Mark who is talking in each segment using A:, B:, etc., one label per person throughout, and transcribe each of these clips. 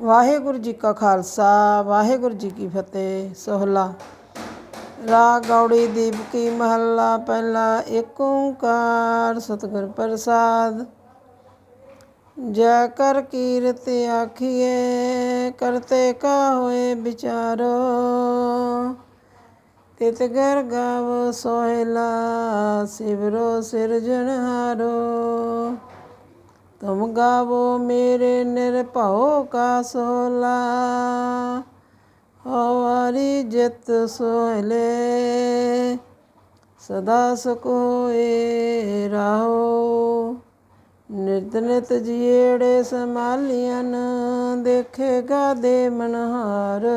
A: ਵਾਹਿਗੁਰੂ ਜੀ ਕਾ ਖਾਲਸਾ, ਵਾਹਿਗੁਰੂ ਜੀ ਕੀ ਫਤਿਹ। ਸੋਹਲਾ। ਰਾ ਗੌੜੀ ਦੀਪਕੀ ਮਹੱਲਾ, ਪਹਿਲਾ ਏਕ ਓੰਕਾਰ, ਸਤਿਗੁਰ ਪ੍ਰਸਾਦ। ਜੈ ਕਰ ਕੀਰਤ ਆਖੀਏ ਕਰਤੇ ਕਾ ਹੋਏ ਵਿਚਾਰੋ। ਤਿਤ ਗਰ ਗਾਵ ਸੋਹਿਲਾ, ਸਿਵਰੋ ਸਿਰਜਣਹਾਰੋ। ਤੁਮ ਗਾਵੋ ਮੇਰੇ ਨਿਰਭਉ ਕਾ ਸੋਲਾ। ਹਵਾਰੀ ਜਿਤ ਸੋਹਲੇ, ਸਦਾ ਸਕੋਏ ਰਾਹੋ। ਨਿਤ ਨਿਤ ਜੀੜੇ ਸਮਾਲੀਆਂ ਦੇਖੇਗਾ ਦੇ ਮਨਹਾਰ।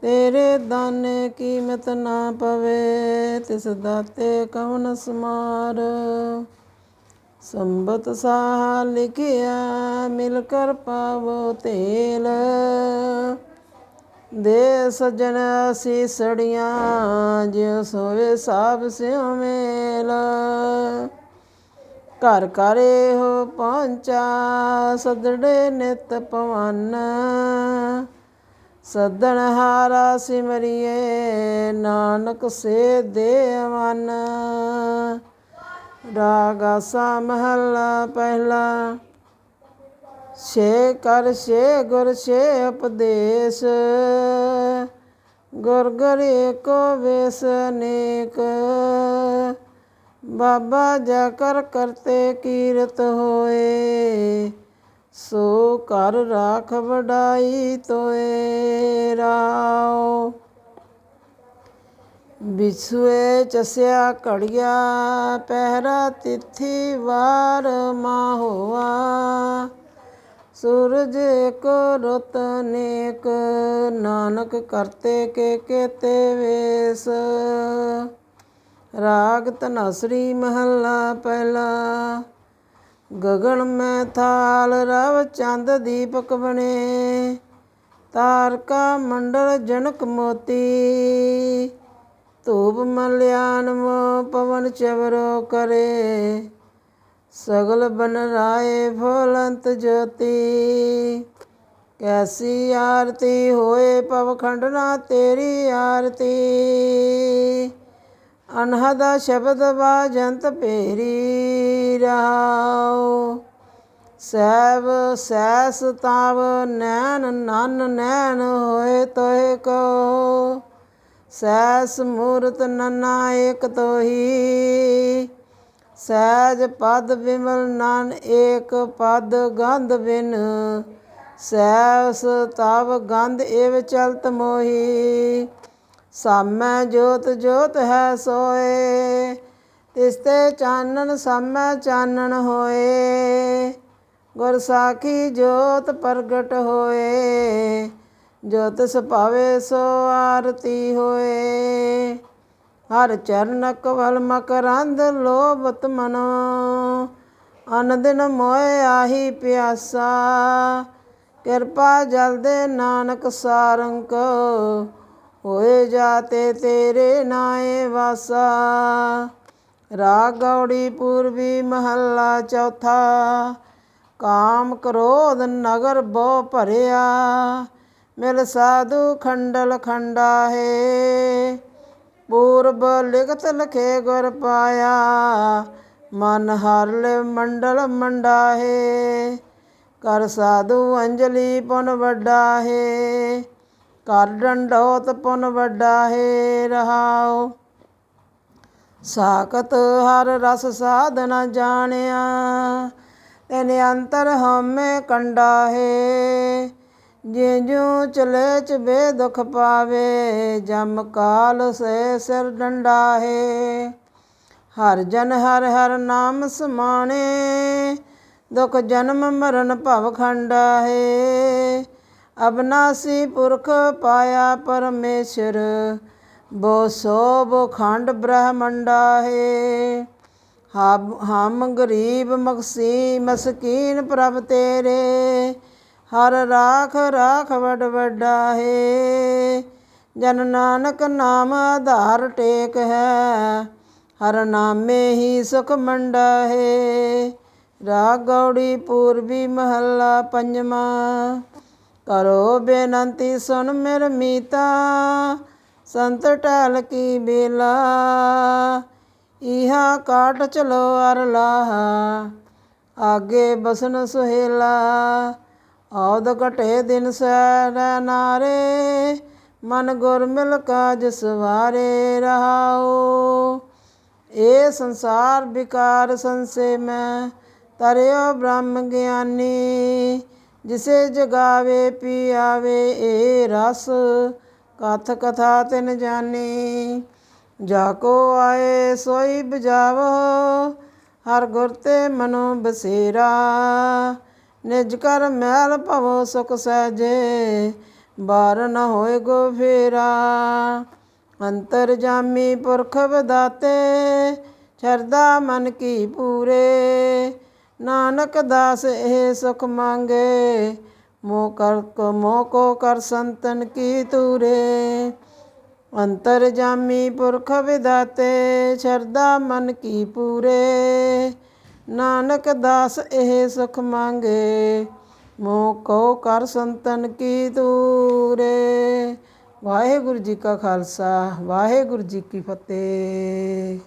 A: ਤੇਰੇ ਦਾਨੇ ਕੀਮਤ ਨਾ ਪਵੇ, ਤਿਸ ਦਾਤੇ ਕਵਨ ਸਮਾਰ। ਸੰਬਤ ਸਾਹ ਲਿਖਿਆ, ਮਿਲ ਕਰ ਪਾਵੋ ਤੇਲ। ਦੇ ਸਜਣ ਸੀਸੜੀਆਂ, ਜਿਉ ਸੋਵੇ ਸਾਬ ਸਿਉ ਮੇਲ। ਘਰ ਘਰੇ ਹੋ ਪਹੁੰਚਾ ਸਦੜੇ ਨਿਤ ਪਵਨ। ਸਦਣ ਹਾਰਾ ਸਿਮਰਿਏ, ਨਾਨਕ ਸੇ ਦੇ ਮਨ ਰਾਗ ਆਸਾ ਮਹੱਲਾ ਪਹਿਲਾ। ਸ਼ੇ ਕਰ ਸ਼ੇ ਗੁਰ ਸ਼ੇ ਉਪਦੇਸ਼। ਗੁਰ ਗੁਰ ਏਕੋ ਵੇਸ ਨੇਕ। ਬਾਬਾ ਜਾ ਕਰ ਕਰਤੇ ਕੀਰਤ ਹੋਏ। ਸੋ ਕਰ ਰਾਖ ਵਡਾਈ ਤੋਏ। ਰਾਓ ਵਿਸੂਏ ਚਸਿਆ ਘੜਿਆ, ਪਹਿਰਾ ਤਿਥੀ ਵਾਰ ਮਾਹੋਆ। ਸੂਰਜ ਕੋ ਰਤ ਨੇਕ, ਨਾਨਕ ਕਰਤੇ ਕੇ ਕੇਤੇ ਵੇਸ। ਰਾਗ ਤਨਸਰੀ ਮਹੱਲਾ ਪਹਿਲਾ। ਗਗਨ ਮੈਂ ਥਾਲ ਰਵ ਚੰਦ ਦੀਪਕ ਬਣੇ। ਤਾਰਕਾ ਮੰਡਲ ਜਨਕ ਮੋਤੀ। ਧੂਪ ਮਲਿਆਨ ਪਵਨ ਚਵਰੋ ਕਰੇ। ਸਗਲ ਬਨ ਰਾਏ ਫੁਲੰਤ ਜੋਤੀ। ਕੈਸੀ ਆਰਤੀ ਹੋਏ ਪਵਖੰਡ ਨਾ ਤੇਰੀ ਆਰਤੀ। ਅਨਹਦਾ ਸ਼ਬਦ ਬਾਜੰਤ ਭੇਰੀ ਰਾਉ ਸੈਬ ਸੈਸ ਤਾਵ ਨੈਣ ਨਨ ਨੈਣ ਹੋਏ ਤੋਏ ਕੋ। ਸੈਸ ਮੂਰਤ ਨਨਾ ਏਕ ਤੋਹੀ। ਸਹਿਜ ਪਦ ਵਿਮਲ ਨਨ ਏਕ ਪਦ ਗੰਧ ਬਿਨ। ਸੈਸ ਤਵ ਗੰਧ ਏਵ ਚਲਤ ਮੋਹੀ। ਸਾਮੈ ਜੋਤ ਜੋਤ ਹੈ ਸੋਏ। ਤਿਸ ਤੇ ਚਾਨਣ ਸਾਮੈ ਚਾਨਣ ਹੋਏ। ਗੁਰ ਸਾਖੀ ਜੋਤ ਪ੍ਰਗਟ ਹੋਏ। ਜੋਤ ਸੁਭਾਵੇ ਸੋ ਆਰਤੀ ਹੋਏ। ਹਰ ਚਰਨ ਕਵਲ ਮਕਰੰਦ ਲੋਭਤ ਮਨੋ। ਅਨ ਦਿਨ ਮੋਏ ਆਹੀ ਪਿਆਸਾ। ਕਿਰਪਾ ਜਲ ਦੇ ਨਾਨਕ ਸਾਰੰਕ ਹੋਏ ਜਾਤੇ ਤੇਰੇ ਨਾਏ ਵਾਸਾ। ਰਾਗ ਗੌੜੀ ਪੂਰਬੀ ਮਹੱਲਾ ਚੌਥਾ। ਕਾਮ ਕ੍ਰੋਧ ਨਗਰ ਬਹੁ ਭਰਿਆ। ਮਿਲ ਸਾਧੂ ਖੰਡਲ ਖੰਡਾ ਹੈ ਪੂਰਬ ਲਿਖਤ ਲਖੇ ਗੁਰ ਪਾਇਆ, ਮਨ ਹਰ ਲੈ ਮੰਡਲ ਮੰਡਾ ਹੈ ਕਰ ਸਾਧੂ ਅੰਜਲੀ ਪੁਨ ਵੱਡਾ ਹੈ ਕਰ ਡੰਡੋਤ ਪੁਨ ਵੱਡਾ ਹੈ ਰਹਾਉ। ਸਾਖਤ ਹਰ ਰਸ ਸਾਧਨਾ ਜਾਣਿਆ, ਤੈਨੇ ਅੰਤਰ ਹਮੇ ਕੰਡਾ ਹੈ ਜੇ ਜੋ ਚਲੇ ਚਬੇ ਦੁਖ ਪਾਵੇ, ਜਮ ਕਾਲ ਸੇ ਸਿਰ ਡੰਡਾ ਹੈ ਹਰ ਜਨ ਹਰ ਹਰ ਨਾਮ ਸਮਾਣੇ, ਦੁਖ ਜਨਮ ਮਰਨ ਭਵ ਖੰਡਾ ਹੈ ਅਬਨਾਸੀ ਪੁਰਖ ਪਾਇਆ ਪਰਮੇਸ਼ਰ, ਬੋ ਸੋਭ ਖੰਡ ਬ੍ਰਹਮੰਡਾ ਹੈ ਹਮ ਗਰੀਬ ਮਕਸੀ ਮਸਕੀਨ ਪ੍ਰਭ ਤੇਰੇ ਹਰ ਰਾਖ ਰਾਖ ਵਡ ਵੱਡਾ ਹੈ। ਜਨ ਨਾਨਕ ਨਾਮ ਆਧਾਰ ਟੇਕ ਹੈ। ਹਰ ਨਾਮੇ ਹੀ ਸੁਖ ਮੰਡਾ ਹੈ। ਰਾਗ ਗੌੜੀ ਪੂਰਬੀ ਮਹੱਲਾ ਪੰਜਵਾਂ। ਕਰੋ ਬੇਨੰਤੀ ਸੁਣ ਮੇਰ ਮੀਤਾ। ਸੰਤ ਟਹਿਲ ਕੀ ਬੇਲਾ। ਇਹਾ ਕਾਟ ਚਲੋ ਅਰ ਆਗੇ ਬਸਨ ਸੁਹੇਲਾ। ਔਦ ਘਟੇ ਦਿਨ ਸੈ ਨਾਰੇ, ਮਨ ਗੁਰ ਮਿਲ ਕਾਜ ਸਵਾਰੇ ਰਹਾਓ ਇਹ ਸੰਸਾਰ ਵਿਕਾਰ ਸੰਸੇ ਮੈਂ ਤਰਿਓ ਬ੍ਰਹਮ ਗਿਆਨੀ, ਜਿਸੇ ਜਗਾਵੇ ਪੀ ਆਵੇ ਏ ਰਸ, ਕਥ ਕਥਾ ਤਿਨ ਜਾਣੀ ਜਾ ਕੋ ਆਏ ਸੋਈ ਬਜਾਵੋ ਹਰ ਗੁਰ ਤੇ ਮਨੋ ਬਸੇਰਾ। ਨਿਜ ਕਰ ਮਹਿਲ ਭਵੋ ਸੁਖ ਸਹਜੇ, ਬਾਰ ਨ ਹੋਏ ਗੋ ਫੇਰਾ। ਅੰਤਰ ਜਾਮੀ ਪੁਰਖ ਬਦਾਤੇ ਸ਼ਰਦਾ ਮਨ ਕੀ ਪੂਰੇ। ਨਾਨਕ ਦਾਸ ਇਹ ਸੁਖ ਮੰਗੇ ਮੋ ਕਰ ਕੋ ਮੋ ਕੋ ਕਰ ਸੰਤਨ ਕੀ ਤੂਰੇ। ਅੰਤਰ ਜਾਮੀ ਪੁਰਖ ਵਿਦਾਤੇ ਸ਼ਰਦਾ ਮਨ ਕੀ ਪੂਰੇ। ਨਾਨਕ ਦਾਸ ਇਹ ਸੁਖ ਮੰਗੇ, ਮੋਹ ਕੋ ਕਰ ਸੰਤਨ ਕੀ ਤੂਰੇ ਵਾਹਿਗੁਰੂ ਜੀ ਕਾ ਖਾਲਸਾ, ਵਾਹਿਗੁਰੂ ਜੀ ਕੀ ਫਤਿਹ।